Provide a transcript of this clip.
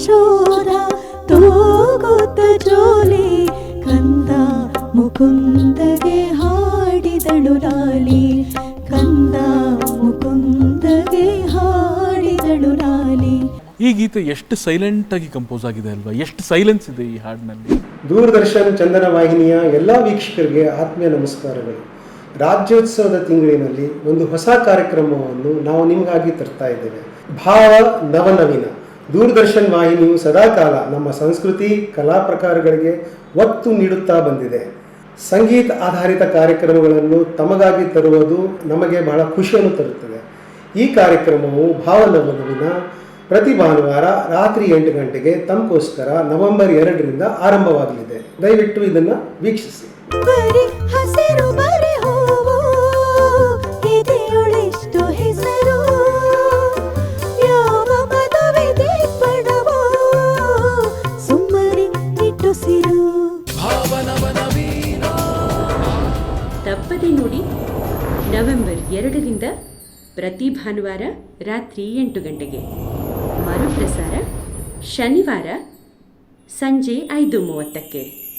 ಯಶೋಧ ತೂಗುತ್ತ ಜೋಲಿ ಕಂದ ಮುಕುಂದಗೆ ಹಾಡಿದಳು ರಾಲಿ ಕಂದ ಮುಕುಂದಗೆ ಹಾಡಿದಳು ರಾಲಿ ಈ ಗೀತೆ ಎಷ್ಟು ಸೈಲೆಂಟ್ ಆಗಿ ಕಂಪೋಸ್ ಆಗಿದೆ ಅಲ್ವಾ? ಎಷ್ಟು ಸೈಲೆನ್ಸ್ ಇದೆ ಈ ಹಾಡಿನಲ್ಲಿ? ದೂರದರ್ಶನ್ ಚಂದನ ವಾಹಿನಿಯ ಎಲ್ಲ ವೀಕ್ಷಕರಿಗೆ ಆತ್ಮೀಯ ನಮಸ್ಕಾರಗಳು. ರಾಜ್ಯೋತ್ಸವದ ತಿಂಗಳಿನಲ್ಲಿ ಒಂದು ಹೊಸ ಕಾರ್ಯಕ್ರಮವನ್ನು ನಾವು ನಿಮಗಾಗಿ ತರ್ತಾ ಇದ್ದೇವೆ. ಭಾವ ನವನವೀನ ದೂರದರ್ಶನ್ ವಾಹಿನಿಯು ಸದಾಕಾಲ ನಮ್ಮ ಸಂಸ್ಕೃತಿ, ಕಲಾ ಪ್ರಕಾರಗಳಿಗೆ ಒತ್ತು ನೀಡುತ್ತಾ ಬಂದಿದೆ. ಸಂಗೀತ ಆಧಾರಿತ ಕಾರ್ಯಕ್ರಮಗಳನ್ನು ತಮಗಾಗಿ ತರುವುದು ನಮಗೆ ಬಹಳ ಖುಷಿಯನ್ನು ತರುತ್ತದೆ. ಈ ಕಾರ್ಯಕ್ರಮವು ಭಾವನವನವಿನ ಪ್ರತಿ ಭಾನುವಾರ ರಾತ್ರಿ ಎಂಟು ಗಂಟೆಗೆ ತಮಗೋಸ್ಕರ ನವೆಂಬರ್ ಎರಡರಿಂದ ಆರಂಭವಾಗಲಿದೆ. ದಯವಿಟ್ಟು ಇದನ್ನು ವೀಕ್ಷಿಸಿ. ತಪ್ಪದೆ ನೋಡಿ ನವೆಂಬರ್ ಎರಡರಿಂದ ಪ್ರತಿ ಭಾನುವಾರ ರಾತ್ರಿ ಎಂಟು ಗಂಟೆಗೆ. ಮರುಪ್ರಸಾರ ಶನಿವಾರ ಸಂಜೆ ಐದು ಮೂವತ್ತಕ್ಕೆ.